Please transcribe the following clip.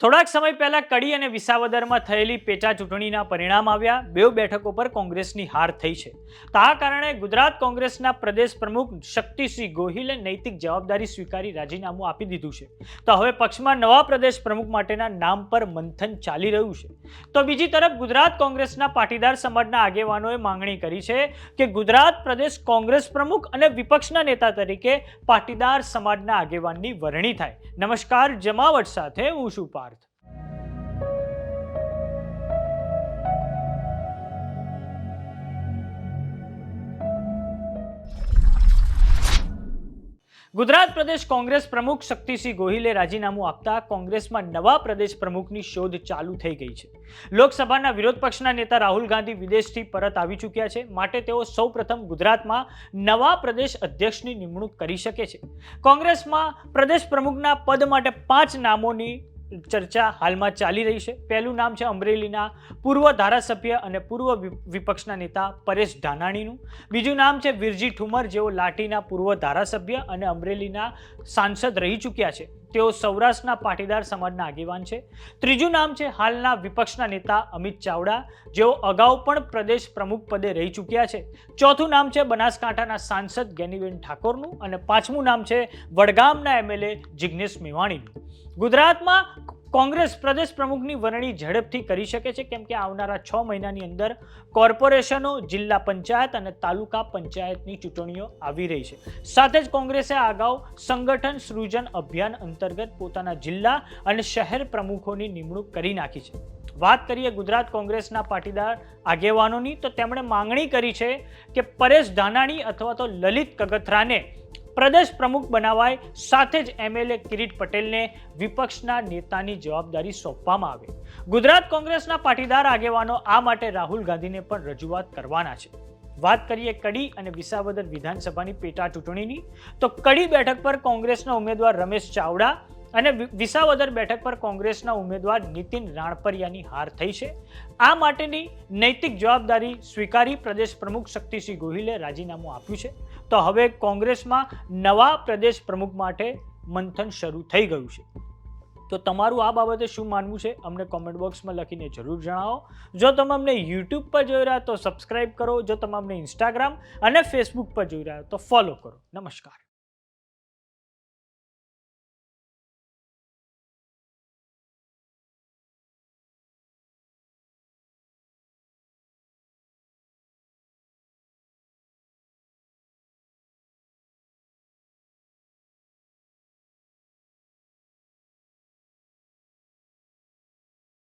થોડાક સમય પહેલા કડી અને વિસાવદરમાં થયેલી પેટા ચૂંટણીના પરિણામ આવ્યા. બે બેઠકો પર કોંગ્રેસની હાર થઈ છે. તો આ કારણે ગુજરાત કોંગ્રેસના પ્રદેશ પ્રમુખ શક્તિસિંહ ગોહિલે નૈતિક જવાબદારી સ્વીકારી રાજીનામું આપી દીધું છે. તો હવે પક્ષમાં નવા પ્રદેશ પ્રમુખ માટેના નામ પર મંથન ચાલી રહ્યું છે. તો બીજી તરફ ગુજરાત કોંગ્રેસના પાટીદાર સમાજના આગેવાનોએ માંગણી કરી છે કે ગુજરાત પ્રદેશ કોંગ્રેસ પ્રમુખ અને વિપક્ષના નેતા તરીકે પાટીદાર સમાજના આગેવાનની વરણી થાય. નમસ્કાર, જમાવટ સાથે હું છું પાર્થ. ગુજરાત પ્રદેશ કોંગ્રેસ પ્રમુખ શક્તિસિંહ ગોહિલે રાજીનામું આપતા કોંગ્રેસમાં નવા પ્રદેશ પ્રમુખની શોધ ચાલુ થઈ ગઈ છે. લોકસભાના વિરોધ પક્ષના નેતા રાહુલ ગાંધી વિદેશથી પરત આવી ચૂક્યા છે. માટે તેઓ સૌપ્રથમ ગુજરાતમાં નવા પ્રદેશ અધ્યક્ષની નિમણૂક કરી શકે છે. કોંગ્રેસમાં પ્રદેશ પ્રમુખના પદ માટે પાંચ નામોની ચર્ચા હાલમાં ચાલી રહી છે. પહેલું નામ છે અમરેલીના પૂર્વ ધારાસભ્ય અને પૂર્વ વિપક્ષના નેતા પરેશ ધાનાણીનું. બીજું નામ છે વિરજી ઠુમર, જેઓ લાઠીના પૂર્વ ધારાસભ્ય અને અમરેલીના સાંસદ રહી ચૂક્યા છે. તેઓ સૌરાષ્ટ્રના પાટીદાર સમાજના આગેવાન છે. ત્રીજું નામ છે હાલના વિપક્ષના નેતા અમિત ચાવડા, જેઓ અગાઉ પણ પ્રદેશ પ્રમુખ પદે રહી ચૂક્યા છે. ચોથું નામ છે બનાસકાંઠાના સાંસદ ગેનીબેન ઠાકોરનું અને પાંચમું નામ છે વડગામના એમએલએ જિગ્નેશ મેવાણીનું. ગુજરાતમાં કોંગ્રેસ પ્રદેશ પ્રમુખની વરણી ઝડપથી કરી શકે છે, કેમ કે આવનારા છ મહિનાની અંદર કોર્પોરેશનો, જિલ્લા પંચાયત અને તાલુકા પંચાયતની ચૂંટણીઓ આવી રહી છે. સાથે જ કોંગ્રેસે અગાઉ સંગઠન સૃજન અભિયાન અંતર્ગત પોતાના જિલ્લા અને શહેર પ્રમુખોની નિમણૂક કરી નાખી છે. વાત કરીએ ગુજરાત કોંગ્રેસના પાટીદાર આગેવાનોની, તો તેમણે માંગણી કરી છે કે પરેશ ધાનાણી અથવા તો લલિત કગથરાને પ્રદેશ પ્રમુખ બનાવાય સાથે જ એમએલએ કિરીટ પટેલને વિપક્ષના નેતાની જવાબદારી સોંપવામાં આવે. ગુજરાત કોંગ્રેસના પાટીદાર આગેવાનો આ માટે રાહુલ ગાંધીને પણ રજૂઆત કરવાના છે. વાત કરીએ કડી અને વિસાવદર વિધાનસભાની પેટા ચૂંટણીની તો કડી બેઠક પર કોંગ્રેસના ઉમેદવાર રમેશ ચાવડા અને વિસાવદર બેઠક પર કોંગ્રેસના ઉમેદવાર નીતિન રાણપરિયાની હાર થઈ છે. આ માટેની નૈતિક જવાબદારી સ્વીકારી પ્રદેશ પ્રમુખ શક્તિસિંહ ગોહિલે રાજીનામું આપ્યું છે. તો હવે કોંગ્રેસમાં નવા પ્રદેશ પ્રમુખ માટે મંથન શરૂ થઈ ગયું છે. તો તમારું આ બાબતે શું માનવું છે? અમને કોમેન્ટ બોક્સમાં લખીને જરૂર જણાવો. જો તમે અમને યુટ્યુબ પર જોઈ રહ્યા તો સબસ્ક્રાઈબ કરો. જો તમે અમને ઇન્સ્ટાગ્રામ અને ફેસબુક પર જોઈ રહ્યા તો ફોલો કરો. નમસ્કાર.